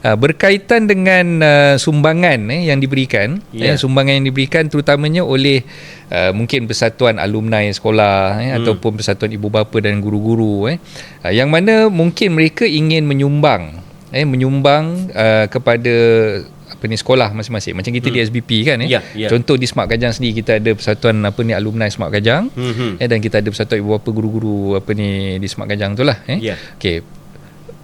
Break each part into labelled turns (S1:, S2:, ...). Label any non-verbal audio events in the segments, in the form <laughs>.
S1: Uh, berkaitan dengan uh, sumbangan eh, yang diberikan,
S2: Ya.
S1: eh, sumbangan yang diberikan terutamanya oleh uh, mungkin persatuan alumni sekolah eh,
S2: Hmm.
S1: ataupun persatuan ibu bapa dan guru-guru eh, uh, yang mana mungkin mereka ingin menyumbang eh, menyumbang uh, kepada apa ni sekolah masing-masing macam kita di SBP kan eh
S2: Ya, ya.
S1: contoh di Smart Gajang sendiri kita ada persatuan apa ni alumni Smart Gajang
S2: Mhm.
S1: eh, dan kita ada persatuan ibu bapa guru-guru apa ni di Smart Gajang tu lah eh
S2: Ya.
S1: okey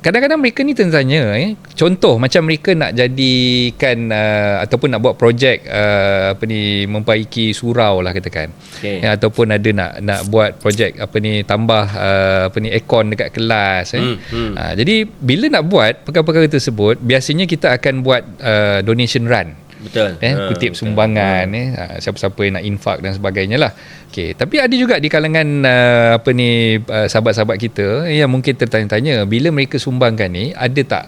S1: kadang-kadang mereka ni tanya eh contoh macam mereka nak jadikan uh, ataupun nak buat projek uh, apa ni memperbaiki surau lah katakan
S2: Okey.
S1: eh, ataupun ada nak nak buat projek apa ni tambah uh, apa ni aircon dekat kelas eh
S2: Hmm, hmm.
S1: Uh, jadi bila nak buat perkara-perkara tersebut biasanya kita akan buat uh, donation run
S2: Betul.
S1: eh
S2: Ha,
S1: kutip
S2: betul.
S1: sumbangan eh ha, siapa-siapa yang nak infak dan sebagainya lah okey tapi ada juga di kalangan uh, apa ni uh, sahabat-sahabat kita yang mungkin tertanya-tanya bila mereka sumbangkan ni ada tak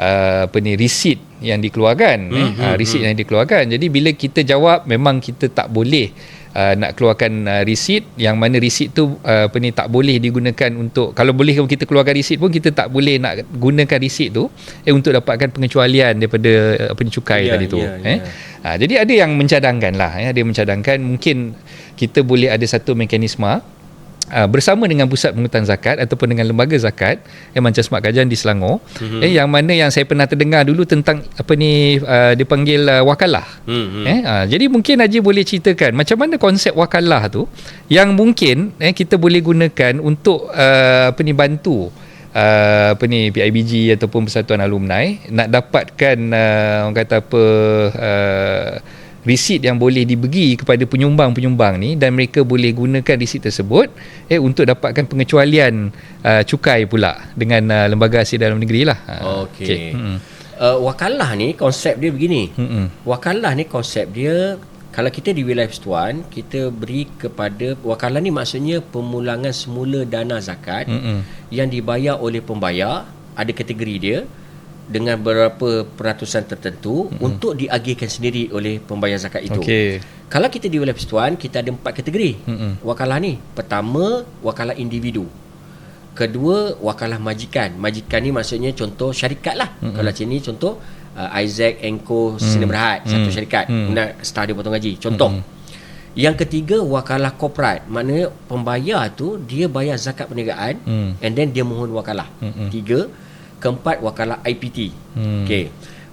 S1: uh, apa ni receipt yang dikeluarkan eh?
S2: Hmm,
S1: ha, receipt yang dikeluarkan. Jadi bila kita jawab memang kita tak boleh Uh, nak keluarkan uh, receipt. Yang mana receipt tu uh, apa ni tak boleh digunakan untuk kalau boleh kita keluarkan receipt pun kita tak boleh nak gunakan receipt tu eh untuk dapatkan pengecualian daripada uh, apa ni cukai
S2: Ya,
S1: tadi tu
S2: ya,
S1: eh?
S2: ya.
S1: Ha, jadi ada yang mencadangkan lah, ya, ada yang mencadangkan mungkin kita boleh ada satu mekanisme uh, bersama dengan pusat pengutan zakat ataupun dengan lembaga zakat yang macam Smart Kajian di Selangor mm-hmm. eh yang mana yang saya pernah terdengar dulu tentang apa ni uh, dipanggil uh, wakalah
S2: Hmm, hmm.
S1: Eh, ha, jadi mungkin Haji boleh ceritakan macam mana konsep wakalah tu yang mungkin eh, kita boleh gunakan untuk uh, apa ni bantu uh, apa ni PIBG ataupun Persatuan Alumni nak dapatkan uh, orang kata apa uh, resit yang boleh dibagi kepada penyumbang-penyumbang ni dan mereka boleh gunakan resit tersebut eh untuk dapatkan pengecualian uh, cukai pula dengan uh, lembaga hasil dalam negeri lah. Ha,
S2: Okey.
S1: Mm-mm.
S2: Uh, wakalah ni konsep dia begini.
S1: Mm-mm.
S2: Wakalah ni konsep dia kalau kita di wilayah persatuan kita beri kepada wakalah ni maksudnya pemulangan semula dana zakat
S1: Mm-mm.
S2: yang dibayar oleh pembayar ada kategori dia dengan beberapa peratusan tertentu mm-hmm. untuk diagihkan sendiri oleh pembayar zakat itu.
S1: Okey.
S2: Kalau kita di wilayah persatuan kita ada empat kategori
S1: Mm-mm.
S2: wakalah ni. Pertama wakalah individu. Kedua wakalah majikan. Majikan ni maksudnya contoh syarikat lah. Mm-hmm. Kalau macam ni contoh uh, Isaac Enco Sina Berhad
S1: Mm.
S2: satu syarikat
S1: Mm.
S2: nak start dia potong gaji. Contoh. Yang ketiga wakalah korporat. Maknanya pembayar tu dia bayar zakat perniagaan
S1: Mm.
S2: and then dia mohon wakalah.
S1: Mm-mm.
S2: Tiga. Keempat wakalah IPT.
S1: Mm.
S2: Okey.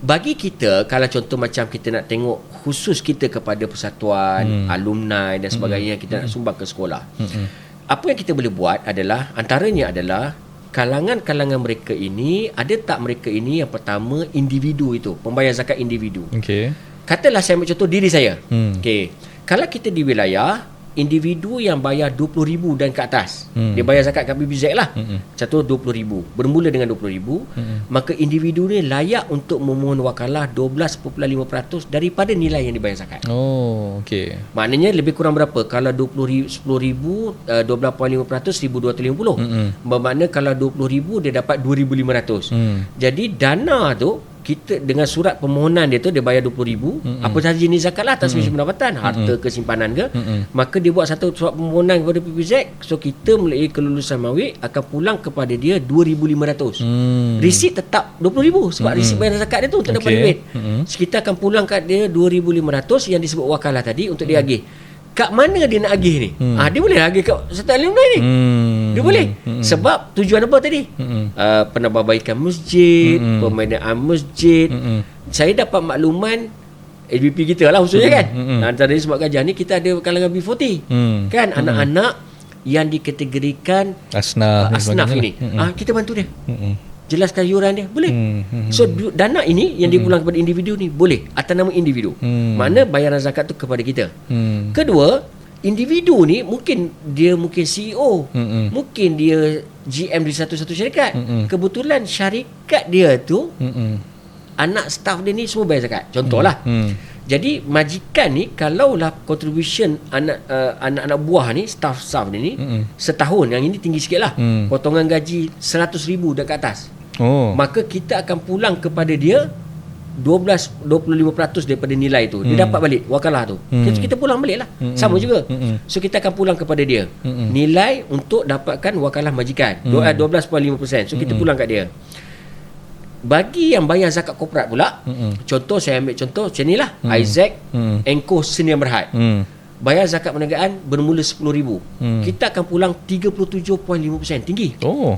S2: Bagi kita kalau contoh macam kita nak tengok khusus kita kepada persatuan,
S1: Hmm.
S2: alumni dan sebagainya kita nak sumbang ke sekolah.
S1: Mm-mm.
S2: Apa yang kita boleh buat adalah antaranya adalah kalangan-kalangan mereka ini ada tak mereka ini yang pertama individu itu, pembayar zakat individu.
S1: Okey.
S2: Katalah saya ambil contoh diri saya.
S1: Hmm.
S2: Okey. Kalau kita di wilayah individu yang bayar RM20,000 dan ke atas.
S1: Hmm.
S2: Dia bayar zakat kat BBZ lah.
S1: Mm-mm.
S2: Contoh RM20,000. Bermula dengan RM20,000.
S1: Mm-mm.
S2: Maka individu ni layak untuk memohon wakalah 12.5% daripada nilai yang dibayar zakat.
S1: Oh, okey.
S2: Maknanya lebih kurang berapa? Kalau 20 10,000 uh, 12.5% 1250.
S1: Mm-mm.
S2: Bermakna kalau 20,000 dia dapat 2,500.
S1: Hmm.
S2: Jadi dana tu kita dengan surat permohonan dia tu dia bayar 20000
S1: Mm-mm.
S2: apa sahaja jenis zakat lah atas mm pendapatan harta ke simpanan ke
S1: Mm-mm.
S2: maka dia buat satu surat permohonan kepada PPZ so kita melalui kelulusan mawik akan pulang kepada dia 2500
S1: Hmm.
S2: Resit tetap 20,000 sebab
S1: Mm-mm.
S2: resit bayar zakat dia tu untuk dapat
S1: Okey.
S2: duit.
S1: Mm-mm.
S2: So, kita akan pulang kat dia 2,500 yang disebut wakalah tadi untuk dia agih. Kat mana dia nak agih ni?
S1: Mm.
S2: Ah dia boleh agih kat Serta Alumni ni.
S1: Hmm.
S2: Dia boleh.
S1: Hmm.
S2: Sebab tujuan apa tadi?
S1: Hmm.
S2: Uh, penambahbaikan masjid,
S1: Mm-mm.
S2: pembinaan masjid.
S1: Hmm.
S2: Saya dapat makluman LBP kita lah khususnya kan.
S1: Mm-mm.
S2: Antara sebab kajian ni kita ada kalangan B40.
S1: Hmm.
S2: Kan anak-anak yang dikategorikan
S1: Asnaf.
S2: uh, asnaf ini.
S1: Hmm.
S2: Ah kita bantu dia.
S1: Hmm.
S2: Jelaskan yuran dia. Boleh.
S1: Hmm. Hmm.
S2: So du- dana ini yang dipulang kepada individu ni boleh atas nama individu.
S1: Hmm.
S2: Mana bayaran zakat tu kepada kita.
S1: Hmm.
S2: Kedua, individu ni mungkin dia mungkin CEO,
S1: Mm-mm.
S2: mungkin dia GM di satu-satu syarikat.
S1: Mm-mm.
S2: Kebetulan syarikat dia tu
S1: Hmm.
S2: anak staff dia ni semua bayar zakat. Contohlah.
S1: Hmm.
S2: Jadi majikan ni kalaulah contribution anak uh, anak-anak buah ni staff-staff dia ni
S1: Mm-mm.
S2: setahun yang ini tinggi sikit lah.
S1: Mm.
S2: Potongan gaji 100,000 dan ke atas.
S1: Oh.
S2: Maka kita akan pulang kepada dia 12 25% daripada nilai tu. Dia
S1: Hmm.
S2: dapat balik wakalah tu.
S1: Hmm.
S2: Kita, kita pulang balik lah.
S1: Hmm.
S2: Sama juga.
S1: Hmm.
S2: So kita akan pulang kepada dia.
S1: Hmm.
S2: Nilai untuk dapatkan wakalah majikan.
S1: Hmm.
S2: 12.5%. So kita
S1: Hmm.
S2: pulang kat dia. Bagi yang bayar zakat korporat pula,
S1: Mm-mm.
S2: contoh saya ambil contoh macam ni lah. Isaac,
S1: Mm.
S2: Enko Senior Berhad.
S1: Hmm.
S2: Bayar zakat perniagaan bermula RM10,000.
S1: Hmm.
S2: Kita akan pulang 37.5%. Tinggi.
S1: Oh.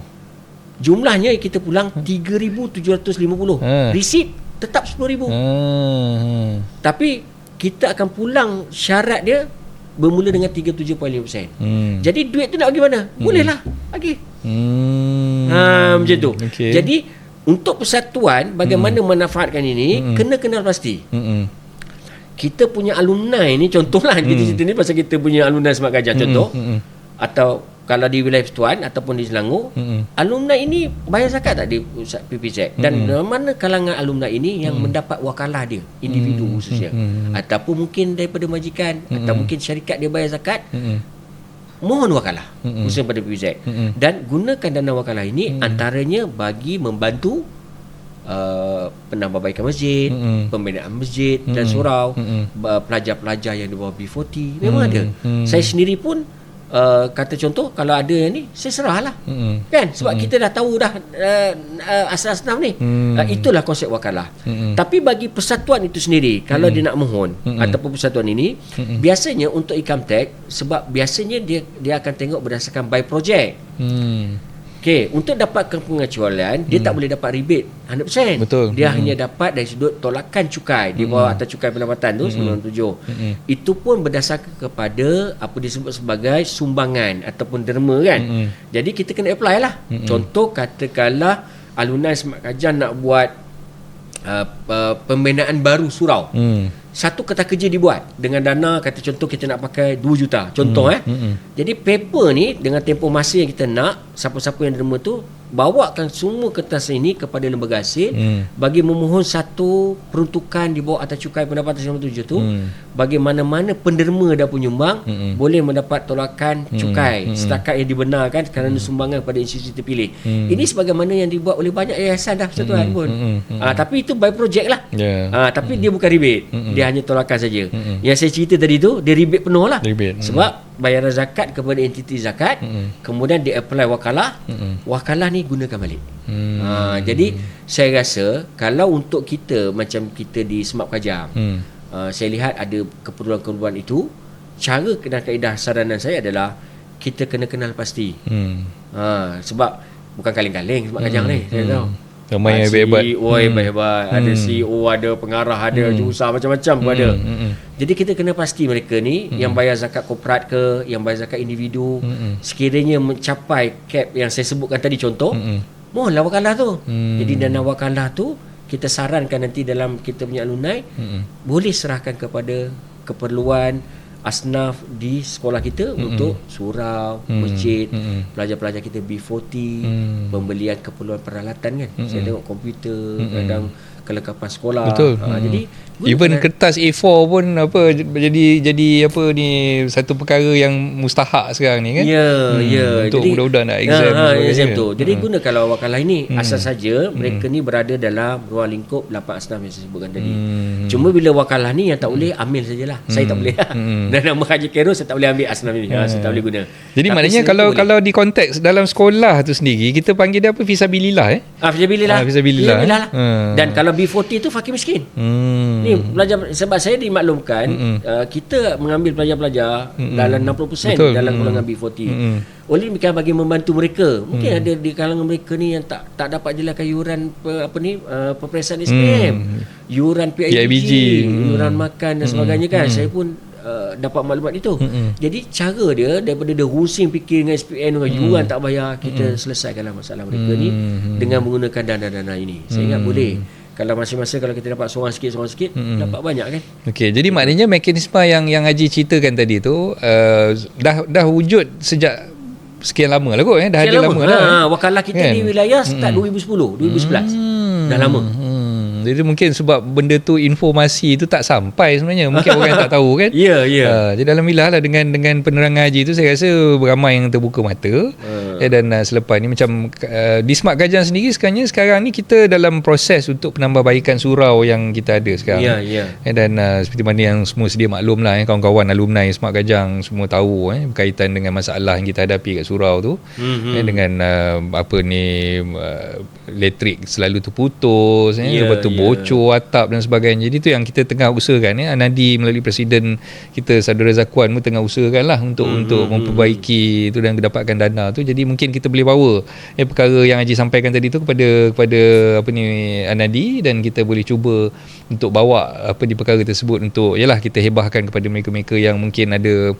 S2: Jumlahnya kita pulang 3,750.
S1: Hmm.
S2: Resit tetap RM10,000.
S1: Hmm.
S2: Tapi kita akan pulang syarat dia bermula dengan 37.5%.
S1: Hmm.
S2: Jadi duit tu nak bagi mana? Bolehlah bagi.
S1: Hmm.
S2: Ha macam tu.
S1: Okey.
S2: Jadi untuk persatuan bagaimana memanfaatkan ini
S1: Hmm.
S2: kena kenal pasti.
S1: Hmm.
S2: Kita punya alumni ni contohlah kita cerita ni pasal kita punya alumni Semak Gajah contoh
S1: Hmm.
S2: atau kalau di wilayah Persatuan ataupun di Selangor
S1: Hmm.
S2: alumni ini bayar zakat tak di pusat PPZ dan
S1: Hmm.
S2: mana kalangan alumni ini yang mendapat wakalah dia individu khususnya
S1: Hmm.
S2: ataupun mungkin daripada majikan atau mungkin syarikat dia bayar zakat
S1: Hmm.
S2: Mohon wakalah
S1: Mm-mm.
S2: khususnya pada PPZ
S1: Mm-mm.
S2: dan gunakan dana wakalah ini antaranya bagi membantu uh, penambahbaikan masjid
S1: Mm-mm.
S2: pembinaan masjid dan
S1: Mm-mm.
S2: surau
S1: Mm-mm.
S2: uh, pelajar-pelajar yang di bawah B40 memang
S1: Mm.
S2: ada
S1: Mm.
S2: saya sendiri pun uh, kata contoh kalau ada yang ni saya serahlah
S1: Hmm.
S2: kan sebab kita dah tahu dah uh, uh, asas-asas ni
S1: Hmm.
S2: uh, itulah konsep wakalah
S1: Hmm.
S2: tapi bagi persatuan itu sendiri kalau dia nak mohon
S1: Hmm.
S2: ataupun persatuan ini
S1: Hmm.
S2: biasanya untuk income tax sebab biasanya dia dia akan tengok berdasarkan by project
S1: Hmm.
S2: Okey, untuk dapatkan pengecualian dia tak boleh dapat rebate 100%.
S1: Betul.
S2: Dia
S1: Hmm.
S2: hanya dapat dari sudut tolakan cukai di bawah atas cukai pendapatan tu 97.
S1: Hmm.
S2: Itu pun berdasarkan kepada apa disebut sebagai sumbangan ataupun derma kan.
S1: Hmm.
S2: Jadi kita kena apply lah. Contoh katakanlah alumni Semak Kajar nak buat uh, uh, pembinaan baru surau.
S1: Hmm.
S2: Satu kertas kerja dibuat dengan dana kata contoh kita nak pakai 2 juta. Contoh eh.
S1: Hmm.
S2: Jadi paper ni dengan tempoh masa yang kita nak, siapa-siapa yang derma tu bawakan semua kertas ini kepada lembaga hasil
S1: Hmm.
S2: bagi memohon satu peruntukan di bawah atas cukai pendapatan 97 tu
S1: Hmm.
S2: bagi mana-mana penderma dah penyumbang
S1: Hmm.
S2: boleh mendapat tolakan cukai
S1: Hmm.
S2: setakat yang dibenarkan kerana sumbangan kepada institusi terpilih.
S1: Hmm.
S2: Ini sebagaimana yang dibuat oleh banyak yayasan dah persatuan pun.
S1: Hmm. Hmm.
S2: Ah, tapi itu by project lah.
S1: Ya.
S2: Ah, tapi dia bukan rebate. Dia hanya tolakan saja.
S1: Mm-mm.
S2: Yang saya cerita tadi tu dia rebate penuh lah.
S1: Rebate.
S2: Sebab bayaran zakat kepada entiti zakat,
S1: Mm-mm.
S2: kemudian dia apply wakalah.
S1: Mm-mm.
S2: Wakalah ni gunakan balik.
S1: Hmm.
S2: Ah, jadi saya rasa kalau untuk kita macam kita di Semap Kajang,
S1: Hmm.
S2: ah, saya lihat ada keperluan-keperluan itu, cara dan kaedah saranan saya adalah kita kena kenal pasti.
S1: Hmm.
S2: Ha, sebab bukan kaleng-kaleng Semap Kajang ni, saya tahu.
S1: Ramai yang hebat-hebat.
S2: CEO hebat-hebat. Ada CEO, ada pengarah, ada jurusan macam-macam pun ada.
S1: Hmm. Hmm.
S2: Jadi kita kena pasti mereka ni yang bayar zakat korporat ke, yang bayar zakat individu,
S1: Mm-mm.
S2: sekiranya mencapai cap yang saya sebutkan tadi contoh,
S1: Mm-mm.
S2: mohonlah wakalah tu.
S1: Mm.
S2: Jadi dana wakalah tu kita sarankan nanti dalam kita punya alumni
S1: Mm-mm.
S2: boleh serahkan kepada keperluan asnaf di sekolah kita untuk surau,
S1: Mm.
S2: masjid,
S1: Mm-mm.
S2: pelajar-pelajar kita B40,
S1: Mm.
S2: pembelian keperluan peralatan kan. Saya tengok komputer,
S1: Mm-mm.
S2: kadang kelengkapan sekolah.
S1: Betul.
S2: Ha,
S1: Hmm.
S2: jadi
S1: Even
S2: gunakan-
S1: kertas A4 pun apa jadi jadi apa ni satu perkara yang mustahak sekarang ni kan.
S2: Ya,
S1: Hmm,
S2: ya.
S1: untuk budak-budak nak exam
S2: Ha, ha, exam tu. Jadi
S1: Hmm.
S2: gunakanlah wakalah ini asal saja mereka ni berada dalam ruang lingkup lapan asnaf yang saya sebutkan tadi.
S1: Hmm.
S2: Cuma bila wakalah ni yang tak boleh ambil sajalah. Saya tak boleh. <laughs>
S1: Hmm.
S2: Dan nama Haji Khairul saya tak boleh ambil asnaf ini. Ha, saya tak boleh guna.
S1: Jadi
S2: Tapi
S1: maknanya kalau
S2: boleh.
S1: kalau di konteks dalam sekolah tu sendiri kita panggil dia apa fisabilillah eh.
S2: Ah, fisabilillah.
S1: Ah, fisabilillah,
S2: Fisabilillah
S1: eh?
S2: lah.
S1: Hmm.
S2: Dan kalau B40 tu fakir miskin.
S1: Hmm.
S2: Ni pelajar sebab saya dimaklumkan
S1: Mm-mm.
S2: uh, kita mengambil pelajar-pelajar dalam 60%
S1: Betul.
S2: dalam golongan B40.
S1: Mm-mm.
S2: Oleh demikian bagi membantu mereka. Mungkin ada di kalangan mereka ni yang tak tak dapat jelaskan yuran pe, apa ni uh, peperiksaan SPM, yuran PIBG, yuran makan dan sebagainya kan. Saya pun uh, dapat maklumat itu.
S1: Mm-mm.
S2: Jadi cara dia daripada dia rusing fikir dengan SPM dengan yuran tak bayar, kita selesaikanlah masalah mereka ni
S1: Mm.
S2: dengan menggunakan dana-dana ini. Saya ingat boleh. Kalau masa-masa kalau kita dapat seorang sikit seorang sikit dapat banyak kan.
S1: Okey, jadi maknanya mekanisme yang yang Haji ceritakan tadi tu uh, dah dah wujud sejak sekian lama lah kot eh dah
S2: Sekian
S1: ada lama,
S2: lama
S1: lah.
S2: ha, wakalah kita
S1: Kan?
S2: di wilayah start 2010 2011
S1: Hmm.
S2: dah lama
S1: Hmm. Jadi mungkin sebab benda tu informasi tu tak sampai sebenarnya. Mungkin orang yang tak tahu kan. <laughs>
S2: Ya, ya.
S1: Uh, jadi alhamdulillah lah dengan dengan penerangan haji tu saya rasa ramai yang terbuka mata.
S2: Uh.
S1: Eh, dan uh, selepas ni macam uh, di Smart Gajang sendiri sekarang sekarang ni kita dalam proses untuk penambahbaikan surau yang kita ada sekarang.
S2: Ya, ya.
S1: Eh, dan uh, seperti mana yang semua sedia maklum lah eh, kawan-kawan alumni Smart Gajang semua tahu eh, berkaitan dengan masalah yang kita hadapi kat surau tu.
S2: Mhm.
S1: Eh, dengan uh, apa ni uh, elektrik selalu terputus eh,
S2: Ya,
S1: lepas tu. Bocor atap dan sebagainya. Jadi tu yang kita tengah usahakan eh. Anadi melalui presiden kita Saudara Zakuan pun tengah usahakan lah untuk
S2: Hmm,
S1: untuk
S2: hmm,
S1: memperbaiki itu dan dapatkan dana tu. Jadi mungkin kita boleh bawa eh, perkara yang Haji sampaikan tadi tu kepada kepada apa ni Anadi dan kita boleh cuba untuk bawa apa di perkara tersebut untuk yalah kita hebahkan kepada mereka-mereka yang mungkin ada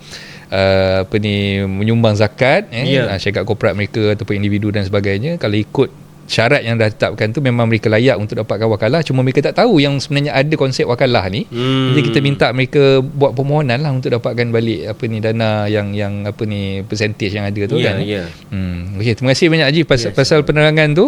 S1: uh, apa ni menyumbang zakat eh
S2: Ya.
S1: yeah. syarikat korporat mereka ataupun individu dan sebagainya kalau ikut syarat yang dah ditetapkan tu memang mereka layak untuk dapatkan wakalah cuma mereka tak tahu yang sebenarnya ada konsep wakalah ni
S2: Hmm.
S1: jadi kita minta mereka buat permohonan lah untuk dapatkan balik apa ni dana yang yang apa ni percentage yang ada tu
S2: Ya,
S1: kan
S2: ya.
S1: Hmm. Okey, terima kasih banyak Haji pasal,
S2: Ya,
S1: pasal penerangan tu.